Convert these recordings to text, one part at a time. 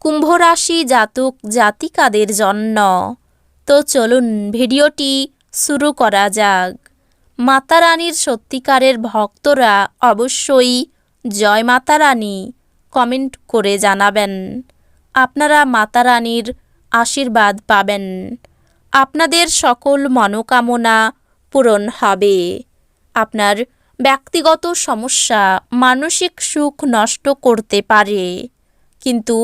কুম্ভ রাশি জাতক জাতিকাদের জন্য। তো চলুন ভিডিওটি শুরু করা যাক। মাতা রানীর সত্যিকারের ভক্তরা অবশ্যই জয় মাতা রানী কমেন্ট করে জানাবেন। আপনারা মাতা রানীর আশীর্বাদ পাবেন। আপনাদের সকল মনোকামনা পূরণ হবে। আপনার ব্যক্তিগত সমস্যা, মানসিক সুখ নষ্ট করতে পারে। কিন্তু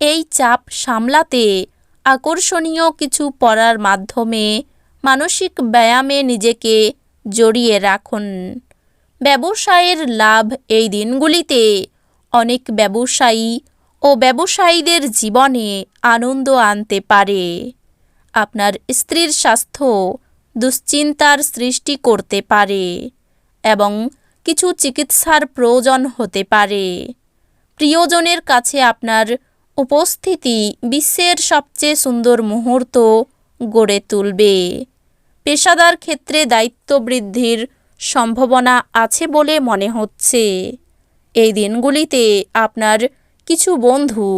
এই চাপ সামলাতে আকর্ষণীয় কিছু পড়ার মাধ্যমে মানসিক ব্যায়ামে নিজেকে জড়িয়ে রাখুন। ব্যবসায়ের লাভ এই দিনগুলিতে অনেক ব্যবসায়ী ও ব্যবসায়ীদের জীবনে আনন্দ আনতে পারে। আপনার স্ত্রীর স্বাস্থ্য দুশ্চিন্তার সৃষ্টি করতে পারে এবং কিছু চিকিৎসার প্রয়োজন হতে পারে। প্রিয়জনের কাছে আপনার উপস্থিতি বিশ্বের সবচেয়ে সুন্দর মুহূর্ত গড়ে তুলবে। পেশাদার ক্ষেত্রে দায়িত্ব বৃদ্ধির সম্ভাবনা আছে বলে মনে হচ্ছে। এই দিনগুলিতে আপনার কিছু বন্ধু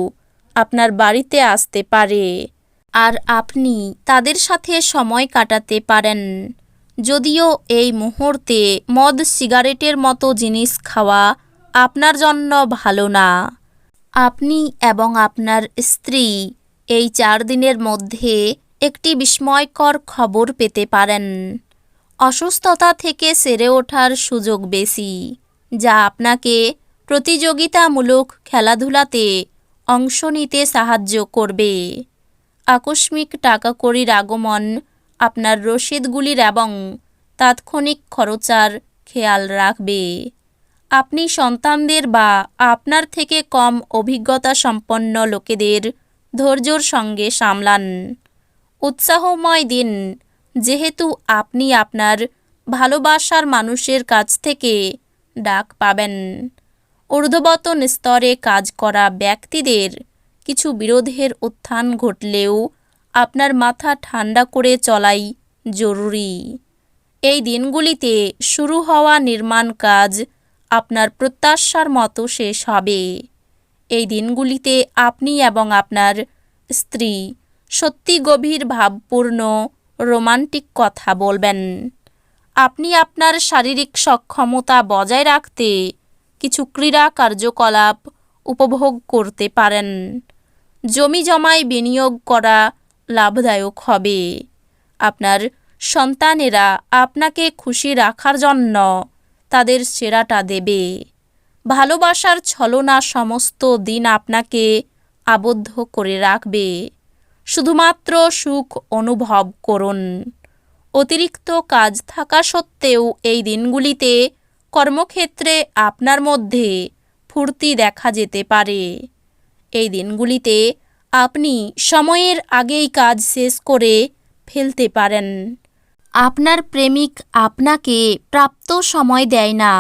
আপনার বাড়িতে আসতে পারে আর আপনি তাদের সাথে সময় কাটাতে পারেন। যদিও এই মুহূর্তে মদ, সিগারেটের মতো জিনিস খাওয়া আপনার জন্য ভালো না। আপনি এবং আপনার স্ত্রী এই চার দিনের মধ্যে একটি বিস্ময়কর খবর পেতে পারেন। অসুস্থতা থেকে সেরে ওঠার সুযোগ বেশি, যা আপনাকে প্রতিযোগিতামূলক খেলাধুলাতে অংশ নিতে সাহায্য করবে। আকস্মিক টাকাকড়ির আগমন, আপনার রসিদগুলির এবং তাৎক্ষণিক খরচার খেয়াল রাখবে। আপনি সন্তানদের বা আপনার থেকে কম অভিজ্ঞতা সম্পন্ন লোকেদের ধৈর্যর সঙ্গে সামলান। উৎসাহময় দিন। যেহেতু আপনি আপনার ভালোবাসার মানুষের কাছ থেকে ডাক পাবেন। ঊর্ধ্ববতন স্তরে কাজ করা ব্যক্তিদের কিছু বিরোধের উত্থান ঘটলেও আপনার মাথা ঠান্ডা করে চলাই জরুরি। এই দিনগুলিতে শুরু হওয়া নির্মাণ কাজ আপনার প্রত্যাশার মতো শেষ হবে। এই দিনগুলিতে আপনি এবং আপনার স্ত্রী সত্যি গভীর ভাবপূর্ণ রোমান্টিক কথা বলবেন। আপনি আপনার শারীরিক সক্ষমতা বজায় রাখতে কিছু ক্রীড়া কার্যকলাপ উপভোগ করতে পারেন। জমি জমায় বিনিয়োগ করা লাভদায়ক হবে। আপনার সন্তানেরা আপনাকে খুশি রাখার জন্য তাদের সেরাটা দেবে। ভালোবাসার ছলনা সমস্ত দিন আপনাকে আবদ্ধ করে রাখবে। শুধুমাত্র সুখ অনুভব করুন। অতিরিক্ত কাজ থাকা সত্ত্বেও এই দিনগুলিতে কর্মক্ষেত্রে আপনার মধ্যে ফুর্তি দেখা যেতে পারে। এই দিনগুলিতে আপনি সময়ের আগেই কাজ শেষ করে ফেলতে পারেন। আপনার প্রেমিক আপনাকে প্রাপ্ত সময় দেয় না।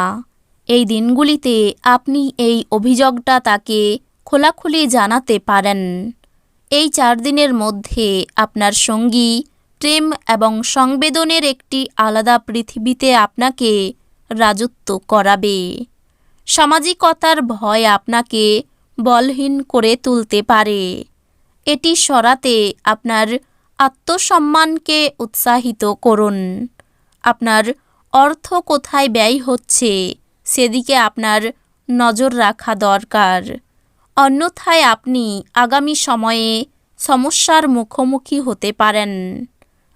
এই দিনগুলিতে আপনি এই অভিযোগটা তাকে খোলাখুলি জানাতে পারেন। এই চার দিনের মধ্যে আপনার সঙ্গী প্রেম এবং সংবেদনের একটি আলাদা পৃথিবীতে আপনাকে রাজত্ব করাবে। সামাজিকতার ভয় আপনাকে বলহীন করে তুলতে পারে। এটি সরাতে আপনার আত্মসম্মানকে উৎসাহিত করুন। আপনার অর্থ কোথায় ব্যয় হচ্ছে, সেদিকে আপনার নজর রাখা দরকার। অন্যথায় আপনি আগামী সময়ে সমস্যার মুখোমুখি হতে পারেন।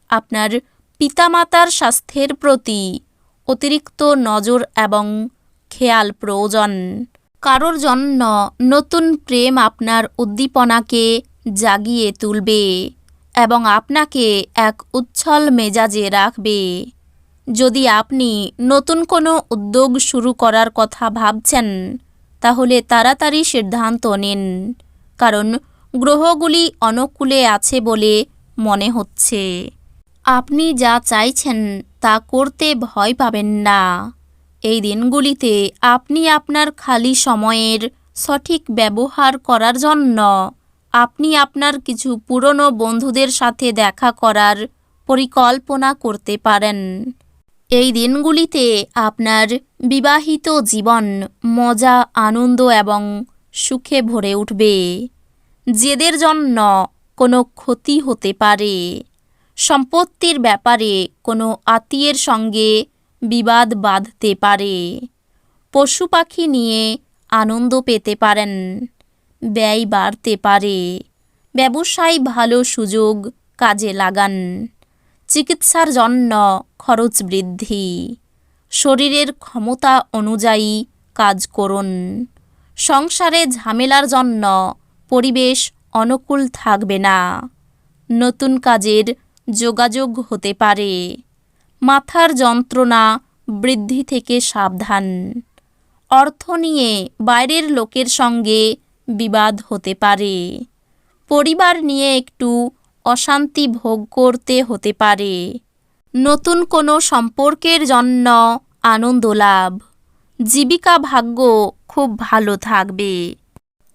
আপনার পিতামাতার স্বাস্থ্যের প্রতি অতিরিক্ত নজর এবং খেয়াল প্রয়োজন। কারোর জন্য নতুন প্রেম আপনার উদ্দীপনাকে জাগিয়ে তুলবে। এবং আপনাকে এক উচ্ছল মেজাজে রাখবে। যদি আপনি নতুন কোনো উদ্যোগ শুরু করার কথা ভাবছেন, তাহলে তাড়াতাড়ি সিদ্ধান্ত নিন, কারণ গ্রহগুলি অনুকূলে আছে বলে মনে হচ্ছে। আপনি যা চাইছেন তা করতে ভয় পাবেন না। এই দিনগুলিতে আপনি আপনার খালি সময়ের সঠিক ব্যবহার করার জন্য আপনি আপনার কিছু পুরনো বন্ধুদের সাথে দেখা করার পরিকল্পনা করতে পারেন। এই দিনগুলিতে আপনার বিবাহিত জীবন মজা, আনন্দ এবং সুখে ভরে উঠবে। যেদের জন্য কোনো ক্ষতি হতে পারে। সম্পত্তির ব্যাপারে কোনো আত্মীয়ের সঙ্গে বিবাদ বাঁধতে পারে। পশু পাখি নিয়ে আনন্দ পেতে পারেন। ব্যয় বাড়তে পারে। ব্যবসায় ভালো সুযোগ কাজে লাগান। চিকিৎসার জন্য খরচ বৃদ্ধি। শরীরের ক্ষমতা অনুযায়ী কাজ করুন। সংসারে ঝামেলার জন্য পরিবেশ অনুকূল থাকবে না। নতুন কাজের যোগাযোগ হতে পারে। মাথার যন্ত্রণা বৃদ্ধি থেকে সাবধান। অর্থ নিয়ে বাইরের লোকের সঙ্গে বিবাদ হতে পারে। পরিবার নিয়ে একটু অশান্তি ভোগ করতে হতে পারে। নতুন কোনো সম্পর্কের জন্য আনন্দ লাভ। জীবিকা ভাগ্য খুব ভালো থাকবে।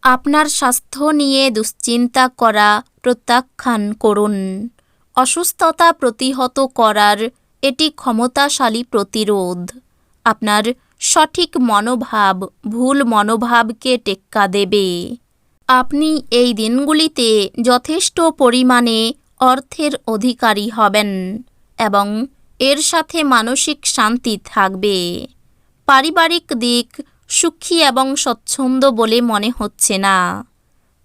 আপনার স্বাস্থ্য নিয়ে দুশ্চিন্তা করা প্রত্যাখ্যান করুন। অসুস্থতা প্রতিহত করার এটি ক্ষমতাশালী প্রতিরোধ। আপনার সঠিক মনোভাব, ভুল মনোভাবকে টেক্কা দেবে। আপনি এই দিনগুলিতে যথেষ্ট পরিমাণে অর্থের অধিকারী হবেন এবং এর সাথে মানসিক শান্তি থাকবে। পারিবারিক দিক সুখী এবং স্বচ্ছন্দ বলে মনে হচ্ছে না।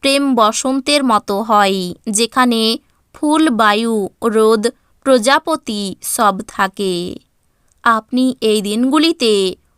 প্রেম বসন্তের মতো হয়, যেখানে ফুল, বায়ু, রোদ, প্রজাপতি সব থাকে। আপনি এই দিনগুলিতে